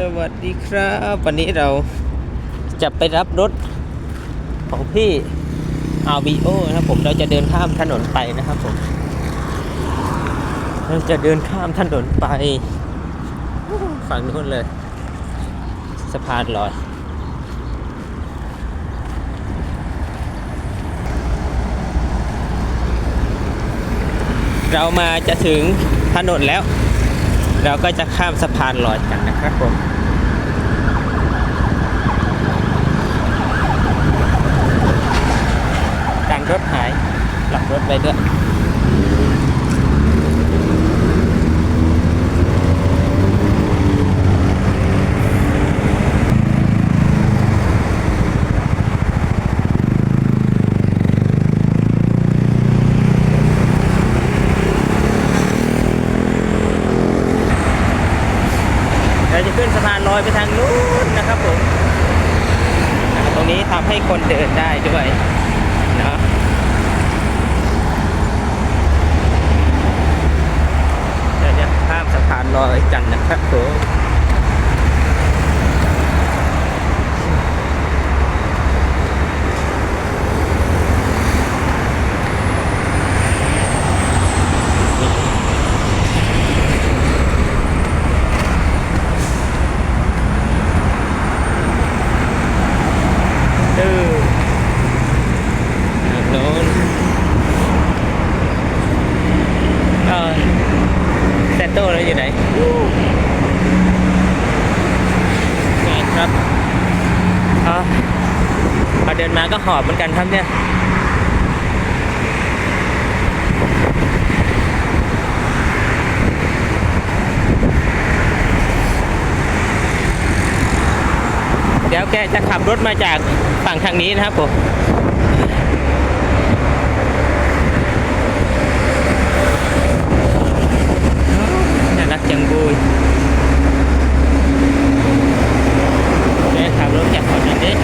สวัสดีครับ วันนี้เราจะไปรับรถของพี่อาวีโอนะครับผมเราจะเดินข้ามถนนไปนะครับผมเราจะเดินข้ามถนนไป ฝั่งนู้นเลย สะพานลอย เรามาจะถึงถนนแล้ว เราก็จะข้ามสะพานลอยกันนะครับผมกันรถหายหลับรถไปด้วย เราจะขึ้นสะ พานลอยไปทางนู้นนะครับผมตรงนี้ทำให้คนเดินได้ด้วยเนาะเดี๋ยวข้ามสะพานลอยกันนะครับผมดื้อทางโน้นเออเซตโต้เราอยู่ไหนไงครับ อ๋อพอเดินมาก็หอบเหมือนกันครับเนี่ยเดี๋ยวแกจะขับรถมาจากฝั่งทางนี้นะครับผมน่ารักจังบุยแกขับรถจากฝั่งนี้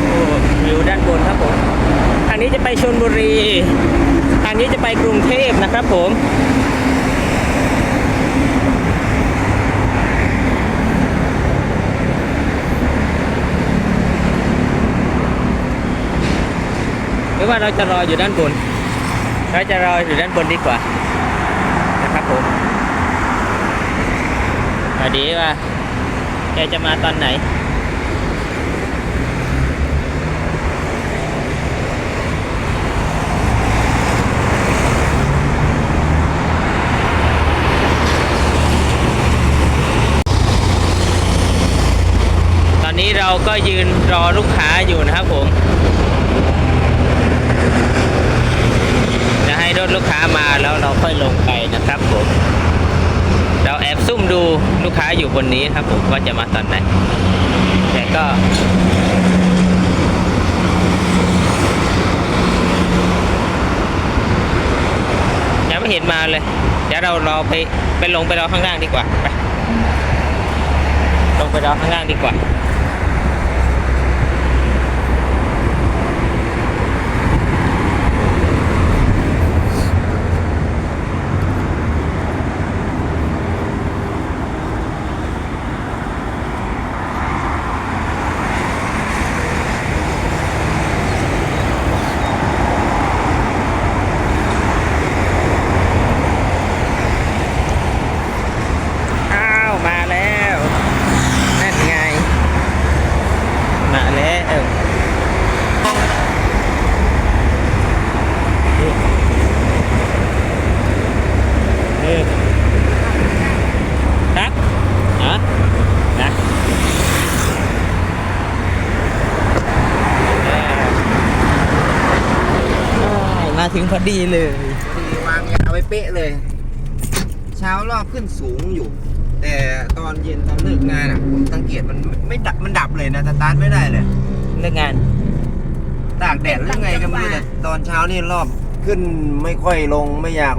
โอ้วิวด้านบนครับผม ทางนี้จะ ไปชลบุรี ทางนี้จะไปกรุงเทพนะครับผม หรือว่าเราจะรออยู่ด้านบน เราจะรออยู่ด้านบนดีกว่า นะครับผมสวัสดีว่าแกจะมาตอนไหน อนนี้เราก็ยืนรอลูกค้าอยู่นะครับผม จะให้รถลูกค้ามาแล้วเราค่อยลงไปนะครับผม เราแอบซุ่มดูลูกค้าอยู่บนนี้ครับผมว่าจะมาตอนไหน แต่ก็ยังไม่เห็นมาเลย เดี๋ยวเรารอไปไปลงไปรอข้างล่างดีกว่าไปลงไปรอข้างล่างดีกว่า อ้าว มาแล้ว นั่นไง มาแล้วเออครับฮะนะอ้าวมา ถึงพอดีเลย ดีวางยาไว้เป๊ะเลย เช้ารอบขึ้นสูงอยู่ แต่ตอนเย็นตอนเลิกงานอะผมสังเกตมันไม่ดับมันดับเลยนะสตาร์ทไม่ได้เลยเลิกงาน ตากแดดหรือไงก็ไม่รู้แต่ตอนเช้านี่รอบขึ้นไม่ค่อยลงไม่อยาก